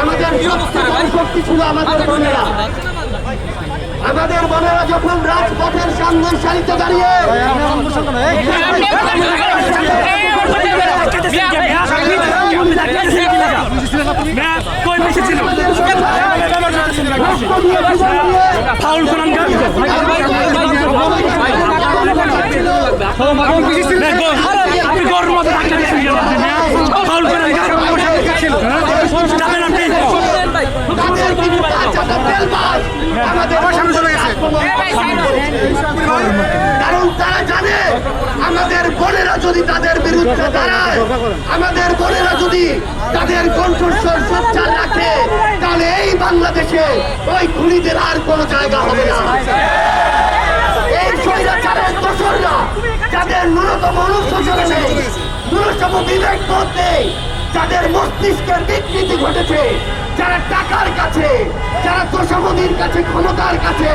আমাদের শক্তি ছিল আমাদের বোনেরা আমাদের বোনেরা যখন রাজপথের সামনে সারিতে দাঁড়িয়ে ফাউল আপনি গরুর মতো ধাক্কা দিচ্ছেন? ফাউল আমাদের কারণ তারা জানে, আমাদের বোনেরা যদি তাদের বিরুদ্ধে দাঁড়ায়, আমাদের বোনেরা যদি তাদের কণ্ঠস্বর সোচ্চার রাখে, তাহলে এই বাংলাদেশে ওই খুনিদের আর কোনো জায়গা হবে না। স্বৈরাচারের দোসররা যাদের ন্যূনতম অনুশোচনা নেই, ন্যূনতম বিবেক বোধ নেই, যাদের মস্তিষ্কের বিকৃতি ঘটেছে, যারা টাকার কাছে, যারা তোষামদির কাছে, ক্ষমতার কাছে,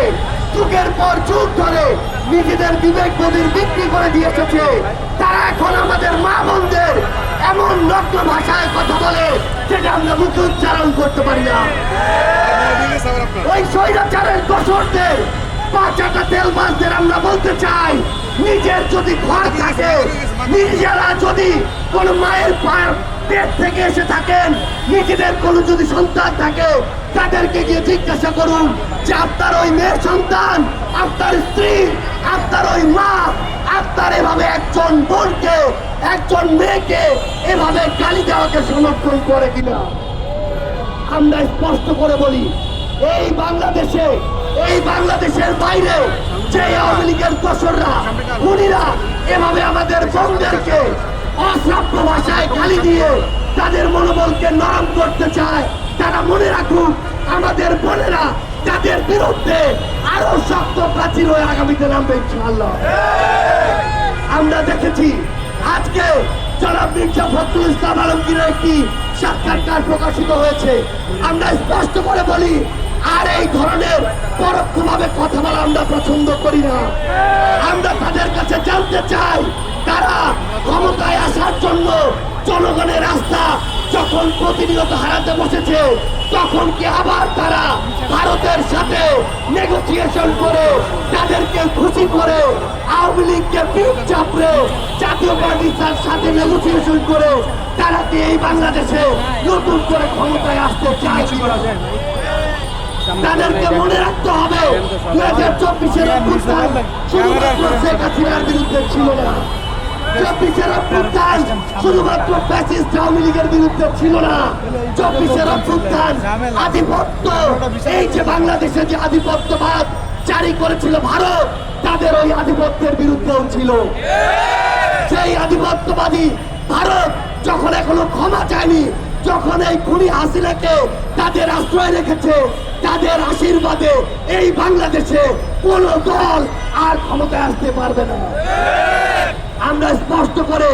যুগের পর যুগ ধরে নিজেদের বিবেক বোধের বিক্রি করে দিয়ে এসেছে, তারা এখন আমাদের মা বোনদের এমন নগ্ন ভাষায় কথা বলে, যেটা আমরা মুখে উচ্চারণ করতে পারি না। পাঁচাটা তেল বাসদের আমরা বলতে চাই, নিজের যদি ঘর থাকে, নিজেরা যদি কোন মায়ের পা- পেট থেকে এসে থাকেন, নিজেদের কোনো যদি সন্তান থাকে, তাদেরকে গিয়ে জিজ্ঞাসা করুন যে আপনার ওই মেয়ের সন্তান, আপনার স্ত্রী, আপনার ওই মা, আপনার এভাবে একজন বোনকে, একজন মেয়েকে এভাবে গালি দেওয়াকে সমর্থন করে কিনা? আমরা স্পষ্ট করে বলি, এই বাংলাদেশে এই বাংলাদেশের বাইরে যে আওয়ামী লীগের দোসররা, খুনিরা এভাবে আমাদের বোনদেরকে অশ্রাব্য ভাষায় গালি দিয়ে তাদের মনোবলকে নরম করতে চায়, তারা মনে রাখুক আমাদের বোনেরা তাদের বিরুদ্ধে আরও শক্ত প্রাচীর হয়ে আগামীতে নামবে আমরা দেখেছি আজকে জনাব মির্জা ফখরুল ইসলাম আলমগীরের একটি সাক্ষাৎকার প্রকাশিত হয়েছে। আমরা স্পষ্ট করে বলি, আর এই ধরনের পরোক্ষভাবে কথা বলা আমরা পছন্দ করি না আমরা তাদের কাছে জানতে চাই, তারা ক্ষমতায় আসার জন্য জনগণের রাস্তা যখন প্রতিনিয়ত হারাতে বসেছে, তখন কি আবার তারা ভারতের সাথে নেগোসিয়েশন করে তাদেরকে খুশি করে, আওয়ামী লীগকে পিঠ চাপড়ে জাতীয় পার্টির সাথে নেগোসিয়েশন করে তারা কি এই বাংলাদেশে নতুন করে ক্ষমতায় আসতে চায়? তাদেরকে মনে রাখতে হবে। দু হাজার চব্বিশের অভ্যুত্থান শুধুমাত্র শেখ হাসিনার বিরুদ্ধে ছিল না। চব্বিশের অভ্যুত্থান শুধুমাত্র ফ্যাসিস্ট আওয়ামী লীগের বিরুদ্ধে ছিল না। চব্বিশের অভ্যুত্থান আধিপত্য এই যে বাংলাদেশে যে আধিপত্যবাদ জারি করেছিল ভারত তাদের ওই আধিপত্যের বিরুদ্ধেও ছিল। সেই আধিপত্যবাদী ভারত যখন এখনও ক্ষমা চায়নি যখন এই খুনি হাসিনাকে তাদের আশ্রয় রেখেছে তাদের আশীর্বাদে এই বাংলাদেশে কোন দল আর ক্ষমতায় আসতে পারবে না। আমরা স্পষ্ট করে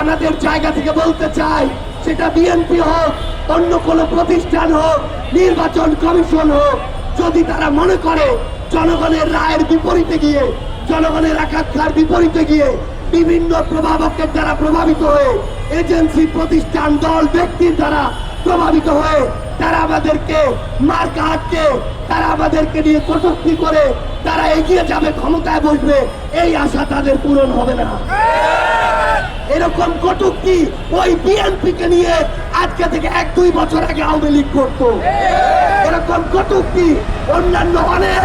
আমাদের জায়গা থেকে বলতে চাই, সেটা বিএনপি হোক, অন্য কোন প্রতিষ্ঠান হোক, নির্বাচন কমিশন হোক, যদি তারা মনে করে জনগণের রায়ের বিপরীতে গিয়ে, জনগণের আকাঙ্ক্ষার বিপরীতে গিয়ে বিভিন্ন প্রভাবকের দ্বারা প্রভাবিত হয়ে, এজেন্সি, প্রতিষ্ঠান, দল, ব্যক্তির দ্বারা প্রভাবিত হয়ে তারা আমাদেরকে তারা আমাদেরকে নিয়ে কটূক্তি করে, তারা এগিয়ে যাবে, ক্ষমতায় বসবে, এই আশা তাদের পূরণ হবে না। এরকম কটুক্তি ওই বিএনপি কে নিয়ে আজকে থেকে এক দুই বছর আগে আওয়ামী লীগ করতো। এরকম কটুক্তি অন্যান্য অনেক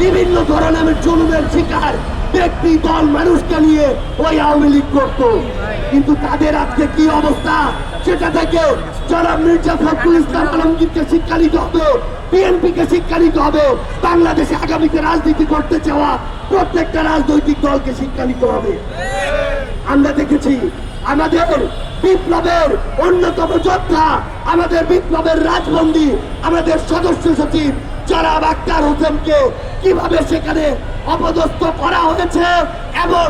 বিভিন্ন ধরনের জুলুমের শিকার ব্যক্তি, দল, মানুষকে নিয়ে ওই আওয়ামী লীগ করতো। কিন্তু তাদের আজকে কি অবস্থা? সেটা থেকে জনাব মির্জা ফখরুল ইসলাম আলমগীরকে শিক্ষা নিতে হবে বিএনপি কে শিক্ষা নিতে হবে বাংলাদেশে আগামীতে রাজনীতি করতে চাওয়া প্রত্যেকটা রাজনৈতিক দলকে শিক্ষা নিতে হবে। আমরা দেখেছি আমাদের বিপ্লবের অন্যতম যোদ্ধা, আমাদের বিপ্লবের রাজবন্দী, আমাদের সদস্য সচিব জনাব আক্তার হোসেনকে কীভাবে সেখানে অপদস্থ করা হয়েছে এবং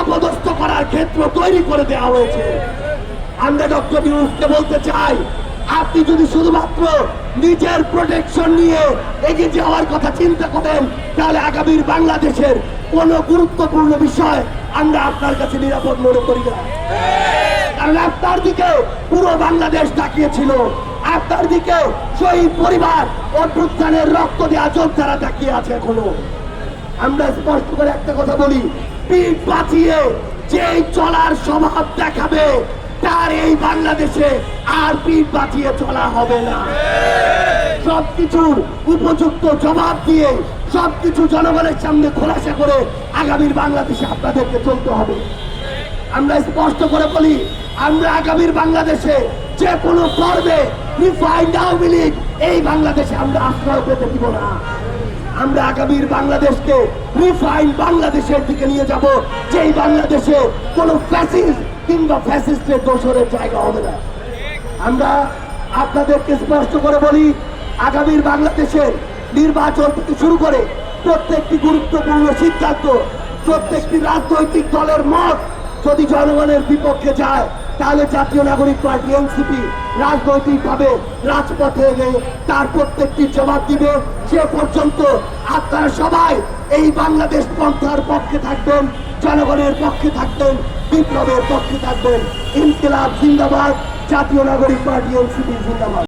অপদস্থ করার ক্ষেত্র তৈরি করে দেওয়া হয়েছে। আমরা ডক্টর ইউনুসকে বলতে চাই, আপনি যদি শুধুমাত্র নিজের প্রোটেকশন নিয়ে এগিয়ে যাওয়ার কথা চিন্তা করেন, তাহলে আগামীর বাংলাদেশের কোনো গুরুত্বপূর্ণ বিষয় আমরা আপনার কাছে নিরাপদ মনে করি না। কারণ আপনার দিকে পুরো বাংলাদেশ তাকিয়েছিল। আপনার দিকে শহীদ পরিবার অভ্যুত্থানের রক্ত দেওয়া যোদ্ধারা তাকিয়ে আছে এখনও। আমরা স্পষ্ট করে একটা কথা বলি পিঠ বাঁচিয়ে যেই চলার স্বভাব দেখাবে, তার এই বাংলাদেশে আর পিঠ বাঁচিয়ে চলা হবে না। সবকিছুর উপযুক্ত জবাব দিয়ে সবকিছু জনগণের সামনে খোলাসা করে আগামীর বাংলাদেশে আপনাদেরকে চলতে হবে। আমরা স্পষ্ট করে বলি, আমরা আগামীর বাংলাদেশে যে কোনো পর্বে এই বাংলাদেশে আমরা আশ্রয় পেতে দিব না। আমরা আগামীর বাংলাদেশকে রিফাইন বাংলাদেশের দিকে নিয়ে যাব, যেই বাংলাদেশে কোনো ফ্যাসিস্ট কিংবা ফ্যাসিস্টের দোষরের জায়গা হবে না। আমরা আপনাদেরকে স্পষ্ট করে বলি, আগামীর বাংলাদেশের নির্বাচন থেকে শুরু করে প্রত্যেকটি গুরুত্বপূর্ণ সিদ্ধান্ত, প্রত্যেকটি রাজনৈতিক দলের মত যদি জনগণের বিপক্ষে যায় তাহলে জাতীয় নাগরিক পার্টি, এনসিপি রাজনৈতিকভাবে রাজপথে এলে তার প্রত্যেকটি জবাব দিবে। সে পর্যন্ত আপনারা সবাই এই বাংলাদেশ পন্থার পক্ষে থাকবেন, জনগণের পক্ষে থাকবেন, বিপ্লবের পক্ষে থাকবেন। ইনকিলাব জিন্দাবাদ, জাতীয় নাগরিক পার্টি, এনসিপি জিন্দাবাদ।